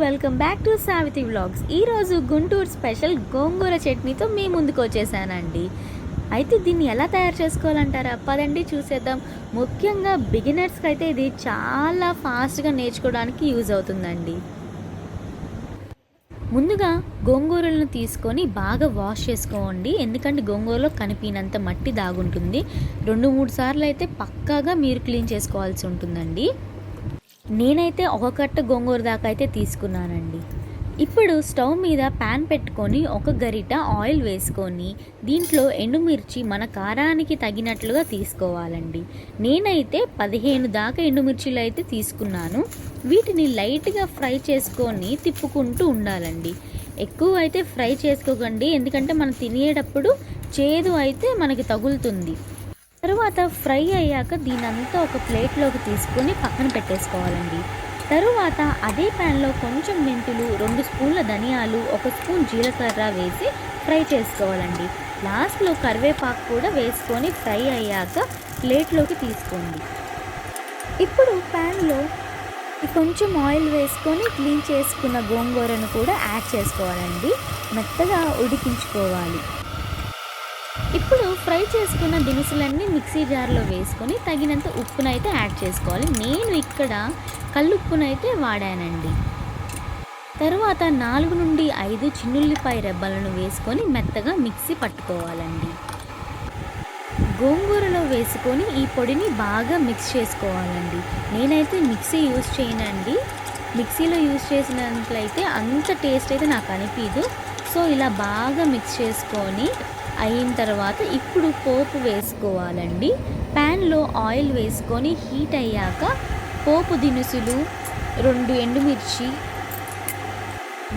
Welcome back to Savitri vlogs. ఈరోజు Guntur special గోంగూర చట్నీతో మీ ముందుకు వచ్చేసానండి. అయితే దీన్ని ఎలా తయారు చేసుకోవాలంటారా? పదండి చూసేద్దాం. ముఖ్యంగా బిగినర్స్కి అయితే ఇది చాలా ఫాస్ట్గా నేర్చుకోవడానికి యూజ్ అవుతుందండి. ముందుగా గోంగూరలను తీసుకొని బాగా వాష్ చేసుకోండి. ఎందుకంటే గోంగూరలో కనిపినంత మట్టి దాగుంటుంది. రెండు మూడు సార్లు అయితే పక్కాగా మీరు క్లీన్ చేసుకోవాల్సి ఉంటుందండి. నేనైతే ఒక కట్ట గోంగూర దాకా అయితే తీసుకున్నానండి. ఇప్పుడు స్టవ్ మీద ప్యాన్ పెట్టుకొని ఒక గరిట ఆయిల్ వేసుకొని దీంట్లో ఎండుమిర్చి మన కారానికి తగినట్లుగా తీసుకోవాలండి. నేనైతే పదిహేను దాకా ఎండుమిర్చిలు అయితే తీసుకున్నాను. వీటిని లైట్గా ఫ్రై చేసుకొని తిప్పుకుంటూ ఉండాలండి. ఎక్కువ అయితే ఫ్రై చేసుకోకండి. ఎందుకంటే మనం తినేటప్పుడు చేదు అయితే మనకి తగులుతుంది. తరువాత ఫ్రై అయ్యాక దీనంతా ఒక ప్లేట్లోకి తీసుకొని పక్కన పెట్టేసుకోవాలండి. తరువాత అదే ప్యాన్లో కొంచెం మెంతులు రెండు స్పూన్ల ధనియాలు ఒక స్పూన్ జీలకర్ర వేసి ఫ్రై చేసుకోవాలండి. లాస్ట్లో కరివేపాకు కూడా వేసుకొని ఫ్రై అయ్యాక ప్లేట్లోకి తీసుకోండి. ఇప్పుడు ప్యాన్లో కొంచెం ఆయిల్ వేసుకొని క్లీన్ చేసుకున్న గోంగూరను కూడా యాడ్ చేసుకోవాలండి. మెత్తగా ఉడికించుకోవాలి. ఇప్పుడు ఫ్రై చేసుకున్న దినుసులన్నీ మిక్సీ జార్లో వేసుకొని తగినంత ఉప్పునైతే యాడ్ చేసుకోవాలి. నేను ఇక్కడ కల్లుప్పునైతే వాడానండి. తరువాత నాలుగు నుండి ఐదు చిన్నుల్లిపాయ రెబ్బలను వేసుకొని మెత్తగా మిక్సీ పట్టుకోవాలండి. గోంగూరలో వేసుకొని ఈ పొడిని బాగా మిక్స్ చేసుకోవాలండి. నేనైతే మిక్సీ యూజ్ చేయనండి. మిక్సీలో యూజ్ చేసినట్లయితే అంత టేస్ట్ అయితే నాకు అనిపించదు సో ఇలా బాగా మిక్స్ చేసుకొని అయిన తర్వాత ఇప్పుడు పోపు వేసుకోవాలండి. ప్యాన్లో ఆయిల్ వేసుకొని హీట్ అయ్యాక పోపు దినుసులు రెండు ఎండుమిర్చి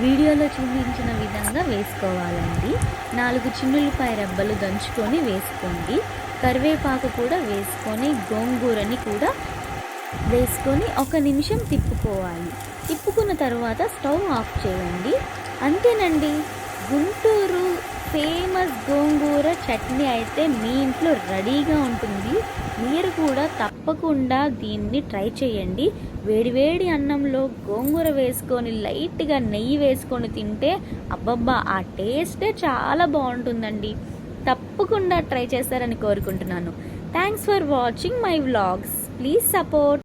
వీడియోలో చూపించిన విధంగా వేసుకోవాలండి. నాలుగు చిన్నులపాయ రెబ్బలు దంచుకొని వేసుకోండి. కరివేపాకు కూడా వేసుకొని గోంగూరని కూడా వేసుకొని ఒక నిమిషం తిప్పుకోవాలి. తిప్పుకున్న తర్వాత స్టవ్ ఆఫ్ చేయండి. అంతేనండి. గుంటూరు ఫేమస్ గోంగూర చట్నీ అయితే మీ ఇంట్లో రెడీగా ఉంటుంది. మీరు కూడా తప్పకుండా దీన్ని ట్రై చేయండి. వేడివేడి అన్నంలో గోంగూర వేసుకొని లైట్గా నెయ్యి వేసుకొని తింటే అబ్బబ్బా ఆ టేస్టే చాలా బాగుంటుందండి. తప్పకుండా ట్రై చేస్తారని కోరుకుంటున్నాను. Thanks for watching my vlogs. Please support.